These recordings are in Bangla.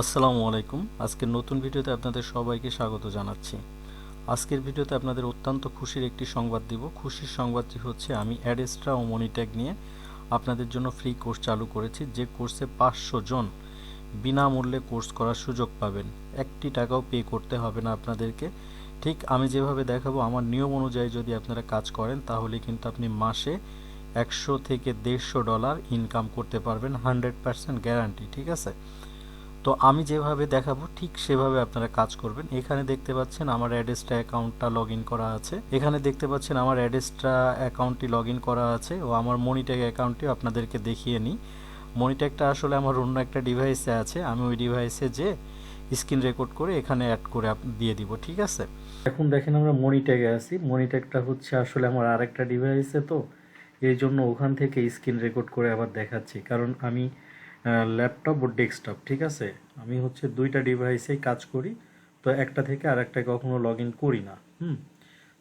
আসসালামু আলাইকুম। আজকের নতুন ভিডিওতে আপনাদের সবাইকে স্বাগত জানাচ্ছি। আজকের ভিডিওতে আপনাদের অত্যন্ত খুশির একটি সংবাদ দিব। খুশির সংবাদটি হচ্ছে, আমি অ্যাডেস্ট্রা ও মনিট্যাগ নিয়ে আপনাদের জন্য ফ্রি কোর্স চালু করেছি, যে কোর্সে পাঁচশো জন বিনামূল্যে কোর্স করার সুযোগ পাবেন। একটি টাকাও পে করতে হবে না আপনাদেরকে। ঠিক আমি যেভাবে দেখাবো, আমার নিয়ম অনুযায়ী যদি আপনারা কাজ করেন, তাহলে কিন্তু আপনি মাসে একশো থেকে দেড়শো ডলার ইনকাম করতে পারবেন, হান্ড্রেড পার্সেন্ট গ্যারান্টি, ঠিক আছে? তো আমি যেভাবে দেখাবো, ঠিক সেভাবে আপনারা কাজ করবেন। এখানে দেখতে পাচ্ছেন আমার অ্যাড্রেসটা, অ্যাকাউন্টটা লগ করা আছে। এখানে দেখতে পাচ্ছেন আমার অ্যাড্রেসটা, অ্যাকাউন্টটি লগ করা আছে ও আমার মনিট্যাগ অ্যাকাউন্টটিও আপনাদেরকে দেখিয়ে নিই। মনিট্যাগটা আসলে আমার অন্য একটা ডিভাইসে আছে। আমি ওই ডিভাইসে যে স্ক্রিন রেকর্ড করে এখানে অ্যাড করে দিয়ে দিব, ঠিক আছে? এখন দেখেন আমরা মনিট্যাগে আছি। মনিট্যাগটা হচ্ছে আসলে আমার আরেকটা ডিভাইসে তো। এই জন্য ওখান থেকে স্ক্রিন রেকর্ড করে আবার দেখাচ্ছি। কারণ আমি ল্যাপটপ ও ডেস্কটপ ঠিক আছে? আমি হচ্ছে দুইটা ডিভাইসেই কাজ করি, তো একটা থেকে আরেকটা কখনো লগ ইন করি না, হুম?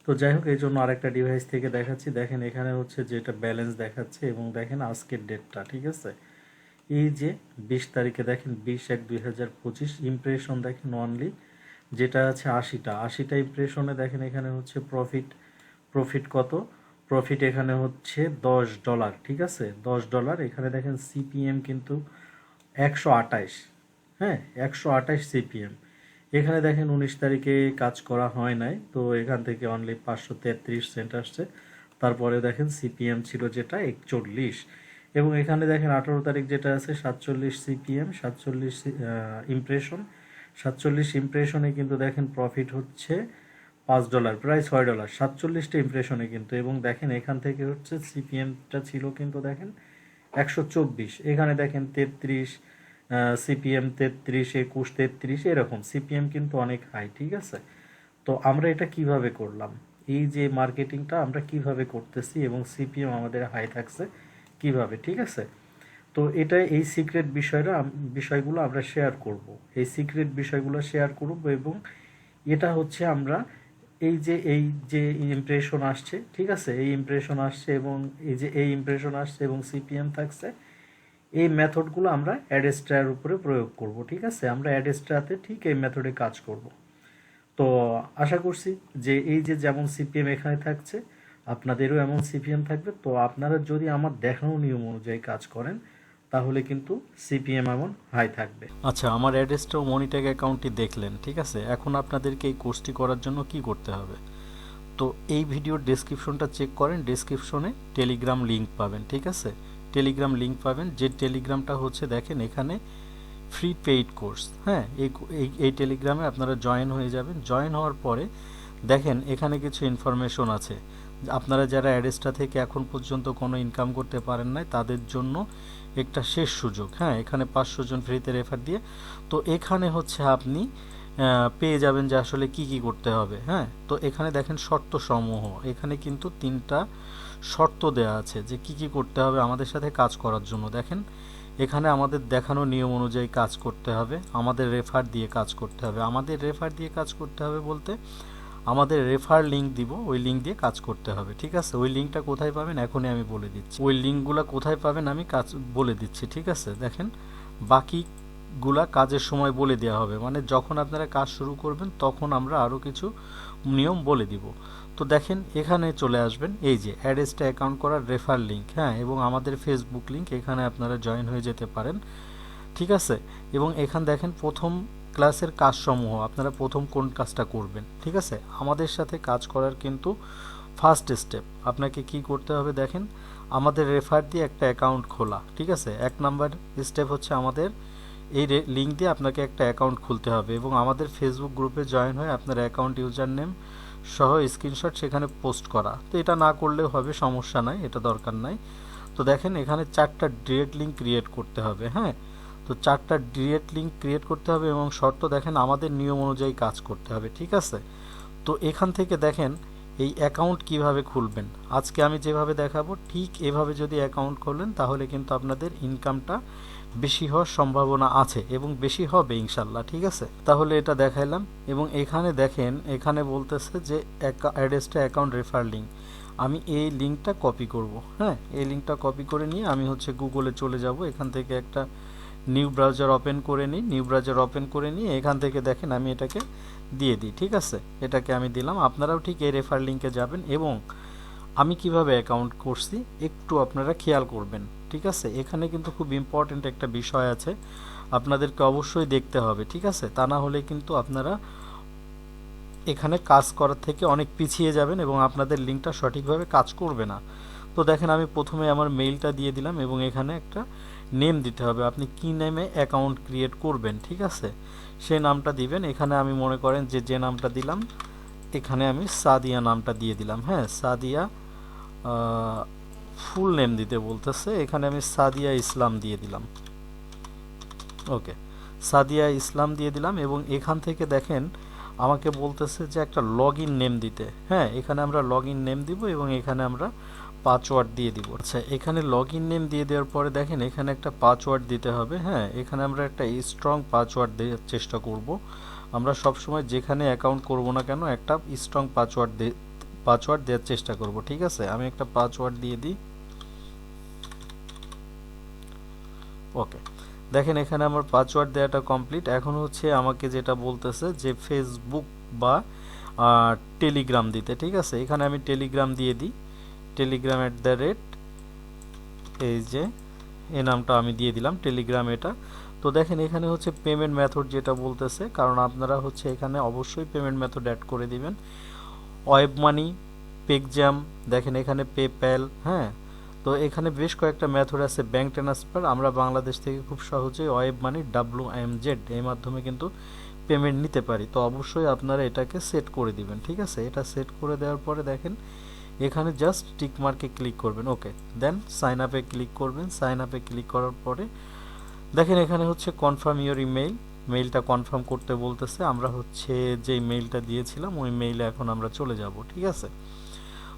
তো যাই হোক, এই জন্য আরেকটা ডিভাইস থেকে দেখাচ্ছি। দেখেন, এখানে হচ্ছে যেটা ব্যালেন্স দেখাচ্ছে এবং দেখেন আজকের ডেটটা ঠিক আছে? এই যে বিশ তারিখে দেখেন, বিশ এক দুই হাজার পঁচিশ ইমপ্রেশন দেখেন অনলি যেটা আছে আশিটা। আশিটা ইমপ্রেশনে দেখেন এখানে হচ্ছে প্রফিট প্রফিট কত? প্রফিট এখানে হচ্ছে দশ ডলার ঠিক আছে? দশ ডলার এখানে দেখেন সিপিএম কিন্তু একশো আটাইশ হ্যাঁ? একশো আটাইশ সিপিএম এখানে দেখেন উনিশ তারিখে কাজ করা হয় নাই, তো এখান থেকে অনলি পাঁচশো তেত্রিশ সেন্ট আসছে। তারপরে দেখেন সিপিএম ছিল যেটা একচল্লিশ। এবং এখানে দেখেন আঠারো তারিখ যেটা আছে, সাতচল্লিশ সিপিএম সাতচল্লিশ ইমপ্রেশন সাতচল্লিশ ইমপ্রেশনে কিন্তু দেখেন প্রফিট হচ্ছে পাঁচ ডলার, প্রায় ছয় ডলার, সাতচল্লিশটা ইমপ্রেশনে কিন্তু। এবং দেখেন, এখান থেকে হচ্ছে সিপিএমটা ছিল কিন্তু দেখেন একশো চব্বিশ, এখানে দেখেন তেত্রিশ সিপিএম তেত্রিশ, একুশ, তেত্রিশ, এরকম। সিপিএম কিন্তু অনেক হাই ঠিক আছে? তো আমরা এটা কীভাবে করলাম? এই যে মার্কেটিংটা আমরা কীভাবে করতেছি এবং সিপিএম আমাদের হাই থাকছে কীভাবে, ঠিক আছে? তো এটা এই সিক্রেট বিষয়টা বিষয়গুলো আমরা শেয়ার করব। এই সিক্রেট বিষয়গুলো শেয়ার করব এবং এটা হচ্ছে আমরা এই যে এই যে ইমপ্রেশন আসছে, ঠিক আছে? এই ইমপ্রেশন আসছে এবং এই যে এই ইমপ্রেশন আসছে এবং সিপিএম থাকছে, এই মেথডগুলো আমরা অ্যাডেস্ট্রার উপরে প্রয়োগ করব, ঠিক আছে? আমরা অ্যাডেস্ট্রাতে ঠিক এই মেথডে কাজ করব। তো আশা করছি যে এই যে যেমন সিপিএম এখানে থাকছে, আপনাদেরও এমন সিপিএম থাকবে। তো আপনারা যদি আমার দেখানো নিয়ম অনুযায়ী কাজ করেন তাহলে কিন্তু সিপিএম এমন হাই থাকবে। আচ্ছা আমার অ্যাড্রেসটা ও মনিট্যাগ অ্যাকাউন্টটি দেখলেন, ঠিক আছে? এখন আপনাদেরকে এই কোর্সটি করার জন্য কি করতে হবে? তো এই ভিডিওর ডেসক্রিপশনটা চেক করেন ডেসক্রিপশনে টেলিগ্রাম লিংক পাবেন, ঠিক আছে? টেলিগ্রাম লিংক পাবেন, যে টেলিগ্রামটা হচ্ছে, দেখেন, এখানে ফ্রি পেইড কোর্স হ্যাঁ? এই এই টেলিগ্রামে আপনারা জয়েন হয়ে যাবেন। জয়েন হওয়ার পরে, দেখেন, এখানে কিছু ইনফরমেশন আছে। আপনারা যারা অ্যাড্রেসটা থেকে এখন পর্যন্ত কোনো ইনকাম করতে পারেন নাই, তাদের জন্য একটা শেষ সুযোগ হ্যাঁ? এখানে পাঁচশো জন ফ্রিতে রেফার দিয়ে। তো এখানে হচ্ছে আপনি পেয়ে যাবেন যে আসলে কি কি করতে হবে হ্যাঁ? তো এখানে দেখেন শর্ত সমূহ। এখানে কিন্তু তিনটা শর্ত দেওয়া আছে যে কি কি করতে হবে আমাদের সাথে কাজ করার জন্য। দেখেন, এখানে আমাদের দেখানো নিয়ম অনুযায়ী কাজ করতে হবে, আমাদের রেফার দিয়ে কাজ করতে হবে। আমাদের রেফার দিয়ে কাজ করতে হবে বলতে আমাদের রেফার লিংক দিব, ওই লিংক দিয়ে কাজ করতে হবে, ঠিক আছে? ওই লিংকটা কোথায় পাবেন? এখনই আমি বলে দিচ্ছি। ওই লিঙ্কগুলো কোথায় পাবেন? আমি কাজ, বলে দিচ্ছি, ঠিক আছে? দেখেন, বাকিগুলা কাজের সময় বলে দেওয়া হবে। মানে যখন আপনারা কাজ শুরু করবেন, তখন আমরা আরও কিছু নিয়ম বলে দিব। তো দেখেন, এখানে চলে আসবেন। এই যে অ্যাডেসটা অ্যাকাউন্ট করার রেফার লিংক হ্যাঁ? এবং আমাদের ফেসবুক লিংক এখানে আপনারা জয়েন হয়ে যেতে পারেন, ঠিক আছে? এবং এখান দেখেন, প্রথম ক্লাসের কাজসমূহ, আপনারা প্রথম কোন কাজটা করবেন, ঠিক আছে? আমাদের সাথে কাজ করার কিন্তু ফার্স্ট স্টেপ আপনাকে কি করতে হবে দেখেন, আমাদের রেফার দিয়ে একটা অ্যাকাউন্ট খোলা, ঠিক আছে? এক নাম্বার স্টেপ হচ্ছে আমাদের, এই লিঙ্ক দিয়ে আপনাকে একটা অ্যাকাউন্ট খুলতে হবে এবং আমাদের ফেসবুক গ্রুপে জয়েন হয়ে আপনার অ্যাকাউন্ট ইউজার নেম সহ স্ক্রিনশট সেখানে পোস্ট করা। তো এটা না করলে হবে, সমস্যা নাই, এটা দরকার নাই। তো দেখেন, এখানে চারটা ডিরেক্ট লিঙ্ক ক্রিয়েট করতে হবে হ্যাঁ? তো চারটা ডিরেক্ট লিঙ্ক ক্রিয়েট করতে হবে এবং শর্ত দেখেন আমাদের নিয়ম অনুযায়ী কাজ করতে হবে, ঠিক আছে? তো এখান থেকে দেখেন এই অ্যাকাউন্ট কীভাবে খুলবেন। আজকে আমি যেভাবে দেখাবো, ঠিক এভাবে যদি অ্যাকাউন্ট খোলেন, তাহলে কিন্তু আপনাদের ইনকামটা বেশি হওয়ার সম্ভাবনা আছে এবং বেশি হবে ইনশাল্লাহ, ঠিক আছে? তাহলে এটা দেখাইলাম এবং এখানে দেখেন, এখানে বলতেছে যে অ্যাড্রেসটা অ্যাকাউন্ট রেফার লিঙ্ক আমি এই লিঙ্কটা কপি করব হ্যাঁ? এই লিঙ্কটা কপি করে নিয়ে আমি হচ্ছে গুগলে চলে যাব। এখান থেকে একটা নিউ ব্রাউজার ওপেন করে নিই নিউ ব্রাউজার ওপেন করে নিয়ে এখান থেকে দেখেন আমি এটাকে দিয়ে দিই, ঠিক আছে? এটাকে আমি দিলাম। আপনারাও ঠিক এই রেফার লিঙ্কে যাবেন এবং আমি কীভাবে অ্যাকাউন্ট করছি একটু আপনারা খেয়াল করবেন, ঠিক আছে? এখানে কিন্তু খুব ইম্পর্ট্যান্ট একটা বিষয় আছে, আপনাদেরকে অবশ্যই দেখতে হবে, ঠিক আছে? তা না হলে কিন্তু আপনারা এখানে কাজ করার থেকে অনেক পিছিয়ে যাবেন এবং আপনাদের লিঙ্কটা সঠিকভাবে কাজ করবে না। তো দেখেন আমি প্রথমে আমার মেইলটা দিয়ে দিলাম এবং এখানে একটা নেম দিতে হবে। আপনি কি নেমে অ্যাকাউন্ট ক্রিয়েট করবেন, ঠিক আছে? সেই নামটা দিবেন। এখানে আমি মনে করেন যে যে নামটা দিলাম, এখানে আমি সাদিয়া নামটা দিয়ে দিলাম। হ্যাঁ সাদিয়া ফুল নেম দিতে বলতেছে। এখানে আমি সাদিয়া ইসলাম দিয়ে দিলাম। ওকে, সাদিয়া ইসলাম দিয়ে দিলাম এবং এখান থেকে দেখেন, আমাকে বলতেছে যে একটা লগ নেম দিতে। হ্যাঁ এখানে আমরা লগ নেম দিব এবং এখানে আমরা পাসওয়ার্ড দিয়ে দিব। আচ্ছা এখানে লগ ইন নেম দিয়ে দেওয়ার পরে দেখেন এখানে একটা পাসওয়ার্ড দিতে হবে হ্যাঁ? এখানে আমরা একটা স্ট্রং পাসওয়ার্ড দেওয়ার চেষ্টা করব। আমরা সব সময় যেখানে অ্যাকাউন্ট করব না কেন, একটা স্ট্রং পাসওয়ার্ড পাসওয়ার্ড দেওয়ার চেষ্টা করব, ঠিক আছে? আমি একটা পাসওয়ার্ড দিয়ে দিই। ওকে দেখেন এখানে আমার পাসওয়ার্ড দেওয়াটা কমপ্লিট এখন হচ্ছে আমাকে যেটা বলতেছে যে ফেসবুক বা টেলিগ্রাম দিতে, ঠিক আছে? এখানে আমি টেলিগ্রাম দিয়ে দিই। টেলিগ্রাম অ্যাট দ্য রেট এই যে এই নামটা আমি দিয়ে দিলাম, টেলিগ্রাম এটা। তো দেখেন, এখানে হচ্ছে পেমেন্ট মেথড যেটা বলতেছে, কারণ আপনারা হচ্ছে এখানে অবশ্যই পেমেন্ট মেথড অ্যাড করে দিবেন। ওয়েব মানি পেকজ্যাম দেখেন এখানে পেপ্যাল হ্যাঁ? তো এখানে বেশ কয়েকটা মেথড আছে ব্যাংক ট্রান্সফার আমরা বাংলাদেশ থেকে খুব সহজেই web money W M Z এই মাধ্যমে কিন্তু পেমেন্ট নিতে পারি। তো অবশ্যই আপনারা এটাকে সেট করে দিবেন, ঠিক আছে? এটা সেট করে দেওয়ার পরে দেখেন এখানে জাস্ট টিক মার্কে ক্লিক করবেন ওকে দেন সাইন আপে ক্লিক করবেন সাইন আপে ক্লিক করার পরে দেখেন এখানে হচ্ছে কনফার্ম ইওর ইমেইল মেইলটা কনফার্ম করতে বলতেছে, আমরা হচ্ছে যে মেইলটা দিয়েছিলাম, ওই মেইলে এখন আমরা চলে যাব, ঠিক আছে?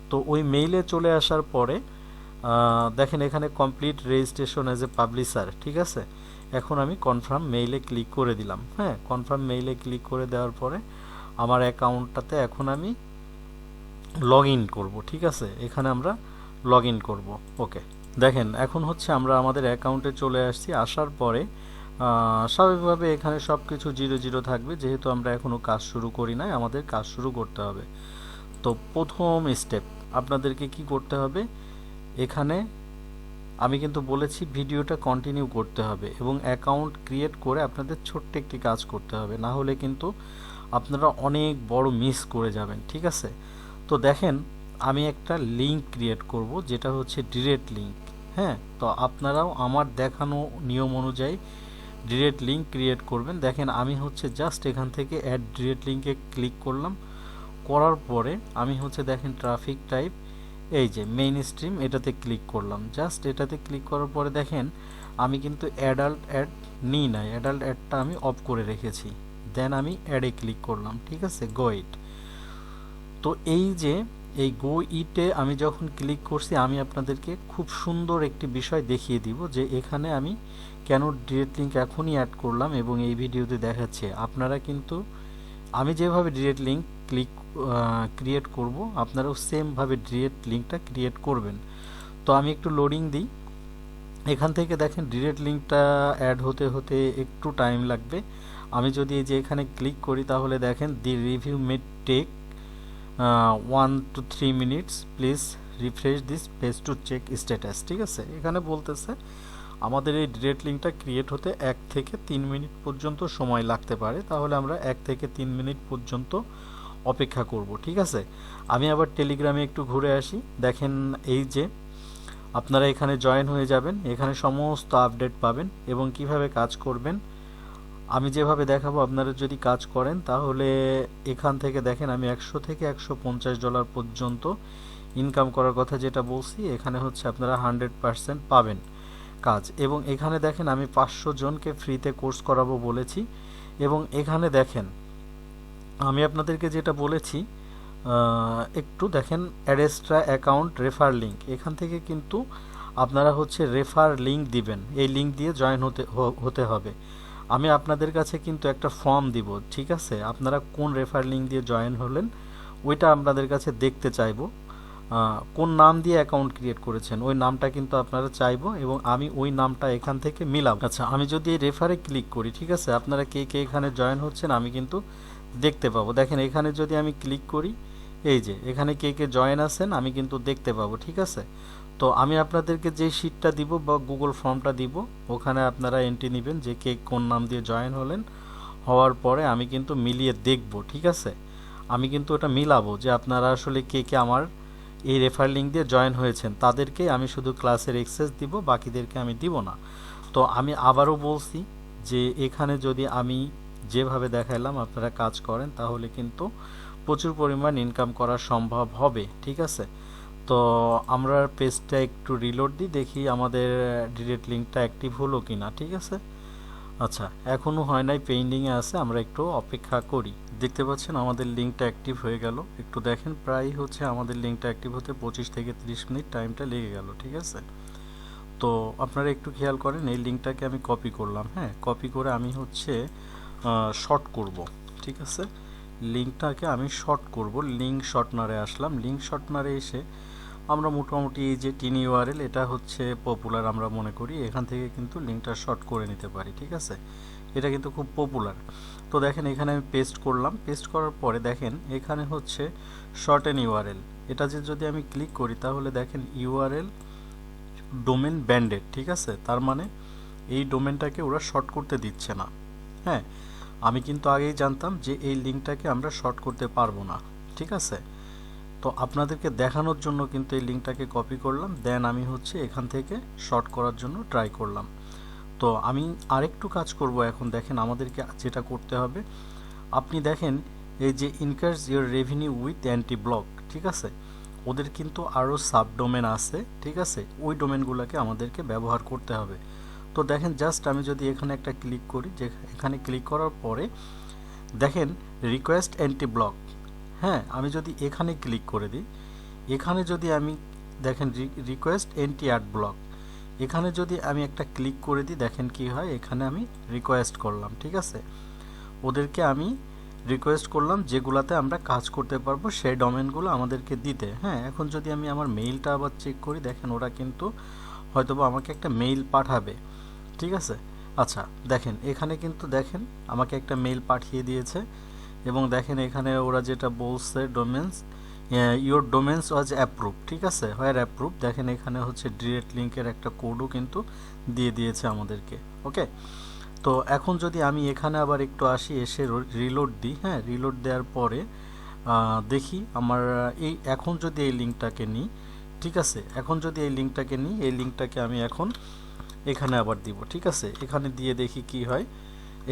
তো ওই মেইলে চলে আসার পরে দেখেন এখানে complete registration as a publisher ঠিক আছে? এখন আমি কনফার্ম মেইলে ক্লিক করে দিলাম হ্যাঁ? কনফার্ম মেইলে ক্লিক করে দেওয়ার পরে, আমার অ্যাকাউন্টটাতে এখন আমি লগ ইন করব, ঠিক আছে? এখানে আমরা লগ ইন করব ওকে দেখেন, এখন হচ্ছে আমরা আমাদের অ্যাকাউন্টে চলে আসছি, আসার পরে স্বাভাবিকভাবে এখানে সব কিছু জিরো জিরো থাকবে, যেহেতু আমরা এখনও কাজ শুরু করি নাই, আমাদের কাজ শুরু করতে হবে। তো প্রথম স্টেপ আপনাদেরকে কি করতে হবে? এখানে আমি কিন্তু বলেছি ভিডিওটা কন্টিনিউ করতে হবে এবং অ্যাকাউন্ট ক্রিয়েট করে আপনাদের ছোট্ট একটি কাজ করতে হবে, না হলে কিন্তু আপনারা অনেক বড় মিস করে যাবেন, ঠিক আছে? তো দেখেন, আমি একটা লিঙ্ক ক্রিয়েট করব, যেটা হচ্ছে ডিরেক্ট লিঙ্ক হ্যাঁ? তো আপনারাও আমার দেখানো নিয়ম অনুযায়ী ডিরেক্ট লিঙ্ক ক্রিয়েট করবেন। দেখেন, আমি হচ্ছে জাস্ট এখান থেকে অ্যাড ডিরেক্ট লিঙ্কে ক্লিক করলাম। করার পরে আমি হচ্ছে দেখেন ট্রাফিক টাইপ এই যে মেইন স্ট্রিম এটাতে ক্লিক করলাম। জাস্ট এটাতে ক্লিক করার পরে দেখেন, আমি কিন্তু অ্যাডাল্ট অ্যাড নিই নাই। অ্যাডাল্ট অ্যাডটা আমি অফ করে রেখেছি। দেন আমি অ্যাডে ক্লিক করলাম। ঠিক আছে? গো ইট তো এই যে, এই গো ইটে আমি যখন ক্লিক করছি, আমি আপনাদেরকে খুব সুন্দর একটি বিষয় দেখিয়ে দিব যে এখানে আমি কেন ডিরেক্ট লিঙ্ক এখনই অ্যাড করলাম এবং এই ভিডিওতে দেখাচ্ছে। আপনারা কিন্তু, আমি যেভাবে ডিরেক্ট লিঙ্ক ক্লিক ক্রিয়েট করব, আপনারাও সেমভাবে ডিরেক্ট লিঙ্কটা ক্রিয়েট করবেন। তো আমি একটু লোডিং দিই। এখান থেকে দেখেন ডিরেক্ট লিঙ্কটা অ্যাড হতে হতে একটু টাইম লাগবে। আমি যদি এই যে এখানে ক্লিক করি, তাহলে দেখেন the review made take one two three minutes please refresh this page to check status ঠিক আছে? এখানে বলতেছে, আমাদের এই ডিরেক্ট লিঙ্কটা ক্রিয়েট হতে এক থেকে তিন মিনিট পর্যন্ত সময় লাগতে পারে। তাহলে আমরা এক থেকে তিন মিনিট পর্যন্ত অপেক্ষা করব, ঠিক আছে? আমি আবার টেলিগ্রামে একটু ঘুরে আসি। দেখেন এই যে, আপনারা এখানে জয়েন হয়ে যাবেন। এখানে সমস্ত আপডেট পাবেন এবং কীভাবে কাজ করবেন আমি যেভাবে দেখাবো, আপনারা যদি কাজ করেন, তাহলে এখান থেকে দেখেন আমি একশো থেকে একশো পঞ্চাশ ডলার পর্যন্ত ইনকাম করার কথা যেটা বলছি, এখানে হচ্ছে আপনারা হান্ড্রেড পারসেন্ট পাবেন কাজ। এবং এখানে দেখেন আমি পাঁচশো জনকে ফ্রিতে কোর্স করাবো বলেছি। এবং এখানে দেখেন, আমি আপনাদেরকে যেটা বলেছি একটু দেখেন অ্যাডেস্ট্রা অ্যাকাউন্ট রেফার লিঙ্ক এখান থেকে কিন্তু আপনারা হচ্ছে রেফার লিঙ্ক দিবেন। এই লিঙ্ক দিয়ে জয়েন হতে হতে হবে। আমি আপনাদের কাছে কিন্তু একটা ফর্ম দিব, ঠিক আছে? আপনারা কোন রেফার লিঙ্ক দিয়ে জয়েন হলেন, ওইটা আপনাদের কাছে দেখতে চাইব। কোন নাম দিয়ে অ্যাকাউন্ট ক্রিয়েট করেছেন, ওই নামটা কিন্তু আপনারা চাইব এবং আমি ওই নামটা এখান থেকে মিলাবো। আচ্ছা আমি যদি এই রেফারে ক্লিক করি, ঠিক আছে? আপনারা কে কে এখানে জয়েন হচ্ছেন আমি কিন্তু দেখতে পাবো। দেখেন, এখানে যদি আমি ক্লিক করি, এই যে, এখানে কে কে জয়েন আছেন আমি কিন্তু দেখতে পাবো, ঠিক আছে? তো আমি আপনাদেরকে যে শিটটা দিব বা গুগল ফর্মটা দিব, ওখানে আপনারা এন্ট্রি নেবেন যে কে কোন নাম দিয়ে জয়েন হলেন। হওয়ার পরে আমি কিন্তু মিলিয়ে দেখব, ঠিক আছে? আমি কিন্তু ওটা মিলাবো যে আপনারা আসলে কে কে আমার এই রেফার লিঙ্ক দিয়ে জয়েন হয়েছেন। তাদেরকে আমি শুধু ক্লাসের এক্সেস দিব, বাকিদেরকে আমি দিব না। তো আমি আবারও বলছি যে এখানে যদি আমি যেভাবে দেখাইলাম আপনারা কাজ করেন, তাহলে কিন্তু প্রচুর পরিমাণ ইনকাম করা সম্ভব হবে, ঠিক আছে? তো আমরা পেজটা একটু রিলোড দিই, দেখি আমাদের ডিরেক্ট লিঙ্কটা অ্যাক্টিভ হলো কি না ঠিক আছে? আচ্ছা এখনও হয় নাই পেন্ডিংয়ে আছে, আমরা একটু অপেক্ষা করি। দেখতে পাচ্ছেন, আমাদের লিঙ্কটা অ্যাক্টিভ হয়ে গেল। একটু দেখেন, প্রায় হচ্ছে আমাদের লিঙ্কটা অ্যাক্টিভ হতে পঁচিশ থেকে তিরিশ মিনিট টাইমটা লেগে গেল, ঠিক আছে? তো আপনারা একটু খেয়াল করেন, এই লিঙ্কটাকে আমি কপি করলাম হ্যাঁ? কপি করে আমি হচ্ছে শর্ট করব, ঠিক আছে? লিঙ্কটাকে আমি শর্ট করব লিঙ্ক শর্টনারে আসলাম। লিঙ্ক শর্টনারে এসে আমরা মোটামুটি এই যে টিন ইউআরএল এটা হচ্ছে পপুলার আমরা মনে করি। এখান থেকে কিন্তু লিঙ্কটা শর্ট করে নিতে পারি, ঠিক আছে? এটা কিন্তু খুব পপুলার তো দেখেন, এখানে আমি পেস্ট করলাম। পেস্ট করার পরে দেখেন, এখানে হচ্ছে শর্ট এন ইউআরএল এটা যে যদি আমি ক্লিক করি, তাহলে দেখেন ইউআরএল ডোমেন ব্যান্ডেড ঠিক আছে? তার মানে এই ডোমেনটাকে ওরা শর্ট করতে দিচ্ছে না। হ্যাঁ আমি কিন্তু আগেই জানতাম যে এই লিঙ্কটাকে আমরা শর্ট করতে পারব না, ঠিক আছে? তো আপনাদেরকে দেখানোর জন্য কিন্তু এই লিঙ্কটাকে কপি করলাম দেন আমি হচ্ছে এখান থেকে শর্ট করার জন্য ট্রাই করলাম। তো আমি আরেকটু কাজ করব এখন, দেখেন আমাদেরকে যেটা করতে হবে। আপনি দেখেন এই যে increase your revenue with anti block ঠিক আছে? ওদের কিন্তু আরও সাব ডোমেন আছে, ঠিক আছে? ওই ডোমেনগুলোকে আমাদেরকে ব্যবহার করতে হবে। তো দেখেন জাস্ট আমি যদি এখানে একটা ক্লিক করি, যে এখানে ক্লিক করার পরে দেখেন রিকোয়েস্ট অ্যান্টি ব্লক হ্যাঁ আমি যদি এখানে ক্লিক করে দিই, এখানে যদি আমি দেখেন রিকোয়েস্ট এন্টি অ্যাড ব্লক এখানে যদি আমি একটা ক্লিক করে দিই, দেখেন কি হয়, এখানে আমি রিকোয়েস্ট করলাম, ঠিক আছে? ওদেরকে আমি রিকোয়েস্ট করলাম যেগুলাতে আমরা কাজ করতে পারব, সেই ডোমেনগুলো আমাদেরকে দিতে। হ্যাঁ এখন যদি আমি আমার মেইলটা আবার চেক করি, দেখেন ওরা কিন্তু হয়তোবা আমাকে একটা মেইল পাঠাবে, ঠিক আছে? আচ্ছা দেখেন, এখানে কিন্তু দেখেন, আমাকে একটা মেইল পাঠিয়ে দিয়েছে। এবং দেখেন এখানে ওরা যেটা বলছে domains your domains was approve ঠিক আছে? হোয়ার অ্যাপ্রুভ দেখেন এখানে হচ্ছে ডিরেক্ট লিঙ্কের একটা কোডও কিন্তু দিয়ে দিয়েছে আমাদেরকে ওকে তো এখন যদি আমি এখানে আবার একটু আসি, এসে রিলোড দিই হ্যাঁ? রিলোড দেওয়ার পরে দেখি আমার এই, এখন যদি এই লিঙ্কটাকে নিই, ঠিক আছে? এখন যদি এই লিঙ্কটাকে নিই, এই লিঙ্কটাকে আমি এখন এখানে আবার দিব, ঠিক আছে? এখানে দিয়ে দেখি কি হয়।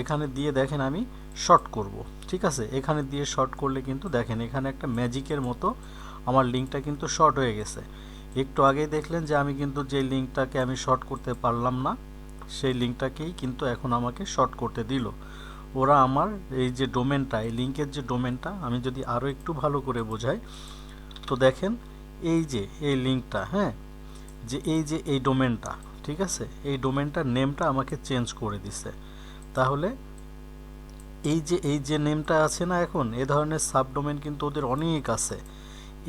এখানে দিয়ে দেখেন আমি শর্ট করব, ঠিক আছে? এখানে দিয়ে শর্ট করলে কিন্তু দেখেন, এখানে একটা ম্যাজিকের মতো আমার লিঙ্কটা কিন্তু শর্ট হয়ে গেছে। একটু আগেই দেখলেন যে আমি কিন্তু যে লিঙ্কটাকে আমি শর্ট করতে পারলাম না, সেই লিঙ্কটাকেই কিন্তু এখন আমাকে শর্ট করতে দিল। ওরা আমার এই যে ডোমেনটা এই লিঙ্কের যে ডোমেনটা আমি যদি আরও একটু ভালো করে বোঝাই, তো দেখেন এই যে, এই লিঙ্কটা হ্যাঁ? যে এই যে এই ডোমেনটা ঠিক আছে? এই ডোমেনটার নেমটা আমাকে চেঞ্জ করে দিছে। তাহলে এই যে এই যে নেমটা আছে না এখন, এ ধরনের সাব ডোমেন কিন্তু ওদের অনেক আছে।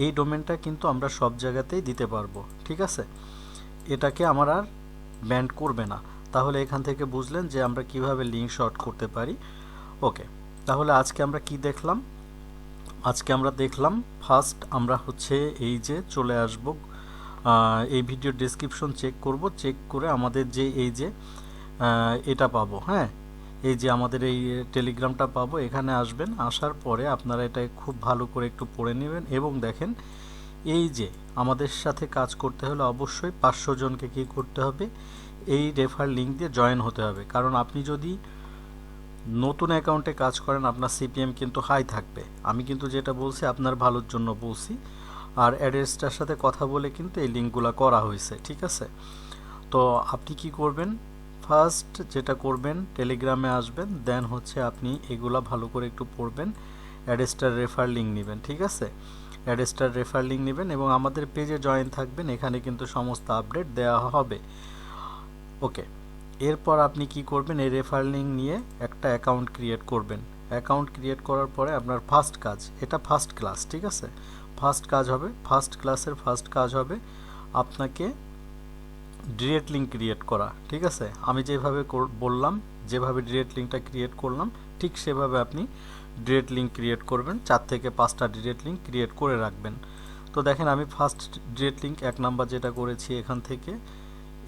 এই ডোমেনটা কিন্তু আমরা সব জায়গাতেই দিতে পারব, ঠিক আছে? এটাকে আমার আর ব্যান্ড করবে না। তাহলে এখান থেকে বুঝলেন যে আমরা কীভাবে লিঙ্ক শর্ট করতে পারি। ওকে তাহলে আজকে আমরা কি দেখলাম? আজকে আমরা দেখলাম ফার্স্ট আমরা হচ্ছে এই যে চলে আসব এই ভিডিও ডিসক্রিপশন চেক করব। চেক করে আমাদের যে, এই যে এটা পাবো হ্যাঁ? এই যে আমাদের এই টেলিগ্রামটা পাবো, এখানে আসবেন, আসার পরে আপনারা এটা খুব ভালো করে একটু পড়ে নেবেন। এবং দেখেন, এই যে আমাদের সাথে কাজ করতে হলে অবশ্যই পাঁচশো জনকে কী করতে হবে? এই রেফার লিঙ্ক দিয়ে জয়েন হতে হবে। কারণ আপনি যদি নতুন অ্যাকাউন্টে কাজ করেন, আপনার সিপিএম কিন্তু হাই থাকবে। আমি কিন্তু যেটা বলছি, আপনার ভালোর জন্য বলছি। আর অ্যাড্রেসটার সাথে কথা বলে কিন্তু এই লিঙ্কগুলো করা হয়েছে, ঠিক আছে? তো আপনি কি করবেন? ফার্স্ট যেটা করবেন, টেলিগ্রামে আসবেন, দেন হচ্ছে আপনি এগুলা ভালো করে একটু পড়বেন, অ্যাডেস্টার রেফার লিঙ্ক নেবেন, ঠিক আছে? অ্যাডেস্টার রেফার লিঙ্ক নেবেন এবং আমাদের পেজে জয়েন থাকবেন, এখানে কিন্তু সমস্ত আপডেট দেওয়া হবে। ওকে, এরপর আপনি কি করবেন, এই রেফার লিঙ্ক নিয়ে একটা অ্যাকাউন্ট ক্রিয়েট করবেন। অ্যাকাউন্ট ক্রিয়েট করার পরে আপনার ফার্স্ট কাজ, এটা ফার্স্ট ক্লাস, ঠিক আছে? ফার্স্ট কাজ হবে, ফার্স্ট ক্লাসের ফার্স্ট কাজ হবে আপনাকে ডিরেক্ট লিঙ্ক ক্রিয়েট করা, ঠিক আছে? আমি যেভাবে বললাম, যেভাবে ডিরেক্ট লিঙ্কটা ক্রিয়েট করলাম, ঠিক সেভাবে আপনি ডিরেক্ট লিঙ্ক ক্রিয়েট করবেন, চার থেকে পাঁচটা ডিরেক্ট লিঙ্ক ক্রিয়েট করে রাখবেন। তো দেখেন, আমি ফার্স্ট ডিরেক্ট লিঙ্ক এক নাম্বার যেটা করেছি এখান থেকে,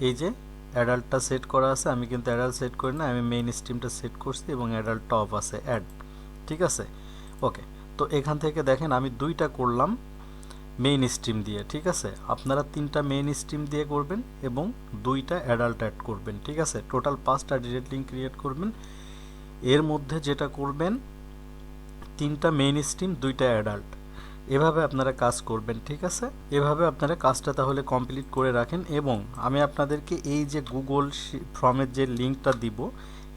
এই যে অ্যাডাল্টটা সেট করা আছে, আমি কিন্তু অ্যাডাল্ট সেট করি না, আমি মেইন স্ট্রিমটা সেট করছি এবং অ্যাডাল্ট টপ আছে অ্যাড ঠিক আছে? ওকে তো এখান থেকে দেখেন, আমি দুইটা করলাম মেইন স্ট্রিম দিয়ে, ঠিক আছে? আপনারা তিনটা মেইন স্ট্রিম দিয়ে করবেন এবং দুইটা অ্যাডাল্ট অ্যাড করবেন, ঠিক আছে? টোটাল পাঁচটা ডিরেক্ট লিঙ্ক ক্রিয়েট করবেন। এর মধ্যে যেটা করবেন, তিনটা মেইন স্ট্রিম দুইটা অ্যাডাল্ট এভাবে আপনারা কাজ করবেন, ঠিক আছে? এভাবে আপনারা কাজটা তাহলে কমপ্লিট করে রাখেন এবং আমি আপনাদেরকে এই যে গুগল ফর্মের যে লিঙ্কটা দিব,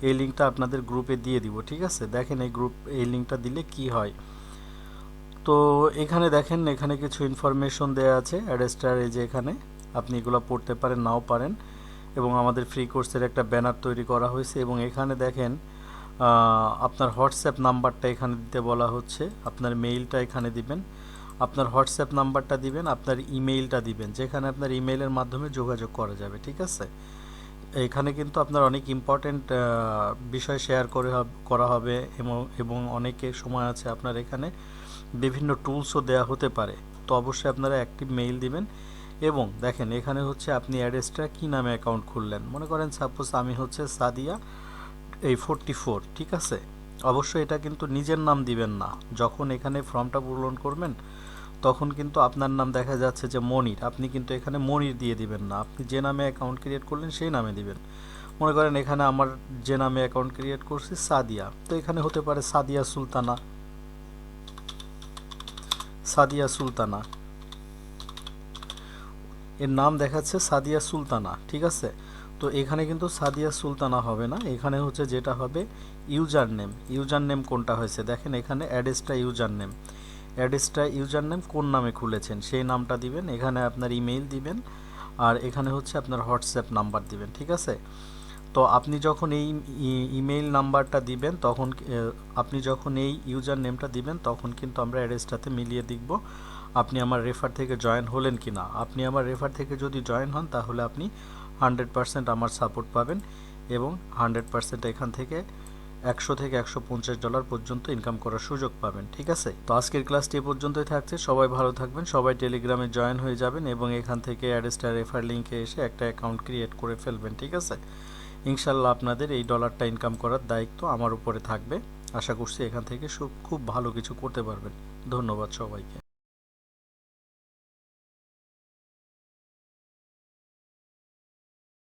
এই লিঙ্কটা আপনাদের গ্রুপে দিয়ে দিব, ঠিক আছে? দেখেন এই গ্রুপ এই লিঙ্কটা দিলে কি হয়? তো এখানে দেখেন, এখানে কিছু ইনফরমেশন দেওয়া আছে অ্যাডেস্টার এই যে এখানে। আপনি এগুলো পড়তে পারেন, নাও পারেন। এবং আমাদের ফ্রি কোর্সের একটা ব্যানার তৈরি করা হয়েছে। এবং এখানে দেখেন আপনার হোয়াটসঅ্যাপ নাম্বারটা এখানে দিতে বলা হচ্ছে। আপনার মেইলটা এখানে দিবেন। আপনার হোয়াটসঅ্যাপ নাম্বারটা দিবেন, আপনার ইমেইলটা দিবেন। যেখানে আপনার ইমেইলের মাধ্যমে যোগাযোগ করা যাবে, ঠিক আছে? এখানে কিন্তু আপনার অনেক ইম্পর্ট্যান্ট বিষয় শেয়ার করে করা হবে। এবং অনেকে সময় আছে আপনার এখানে। বিভিন্ন টুলসও দেওয়া হতে পারে। তো অবশ্যই আপনারা অ্যাক্টিভ মেইল দিবেন এবং দেখেন, এখানে হচ্ছে আপনি অ্যাড্রেসটা কী নামে অ্যাকাউন্ট খুললেন। মনে করেন, সাপোজ আমি হচ্ছে সাদিয়া এই ফোরটি ফোর, ঠিক আছে? অবশ্যই এটা কিন্তু নিজের নাম দিবেন না। যখন এখানে ফর্মটা পূরণ করবেন, তখন কিন্তু আপনার নাম দেখা যাচ্ছে যে মনির। আপনি কিন্তু এখানে মনির দিয়ে দিবেন না। আপনি যে নামে অ্যাকাউন্ট ক্রিয়েট করলেন, সেই নামে দিবেন। মনে করেন, এখানে আমার যে নামে অ্যাকাউন্ট ক্রিয়েট করছি, সাদিয়া। তো এখানে হতে পারে সাদিয়া সুলতানা। সাদিয়া সুলতানা। এর নাম দেখাচ্ছে সাদিয়া সুলতানা, ঠিক আছে? তো এখানে কিন্তু সাদিয়া সুলতানা হবে না, এখানে হচ্ছে যেটা হবে ইউজার নেম ইউজার নেম কোনটা হয়েছে? দেখেন এখানে অ্যাড্রেসটা ইউজার নেম অ্যাড্রেসটা ইউজার নেম কোন নামে খুলেছেন? সেই নামটা দিবেন, এখানে আপনার ইমেইল দিবেন, আর এখানে হচ্ছে আপনার হোয়াটসঅ্যাপ নাম্বার দিবেন, ঠিক আছে? তো আপনি যখন এই ইমেইল নাম্বারটা দিবেন, তখন আপনি যখন এই ইউজার নেমটা দিবেন, তখন কিন্তু আমরা অ্যাড্রেসটাতে মিলিয়ে দেখব আপনি আমার রেফার থেকে জয়েন হলেন কি না আপনি আমার রেফার থেকে যদি জয়েন হন, তাহলে আপনি হান্ড্রেড পার্সেন্ট আমার সাপোর্ট পাবেন এবং হান্ড্রেড পার্সেন্ট এখান থেকে একশো থেকে একশো পঞ্চাশ ডলার পর্যন্ত ইনকাম করার সুযোগ পাবেন, ঠিক আছে? তো আজকের ক্লাসটি এ পর্যন্তই থাকছে। সবাই ভালো থাকবেন, সবাই টেলিগ্রামে জয়েন হয়ে যাবেন এবং এখান থেকে অ্যাড্রেসটা রেফার লিঙ্কে এসে একটা অ্যাকাউন্ট ক্রিয়েট করে ফেলবেন, ঠিক আছে? ইনশাল্লাহ আপনাদের এই ডলারটা ইনকাম করার দায়িত্ব আমার উপরে থাকবে। আশা করছি এখান থেকে খুব ভালো কিছু করতে পারবেন। ধন্যবাদ সবাইকে।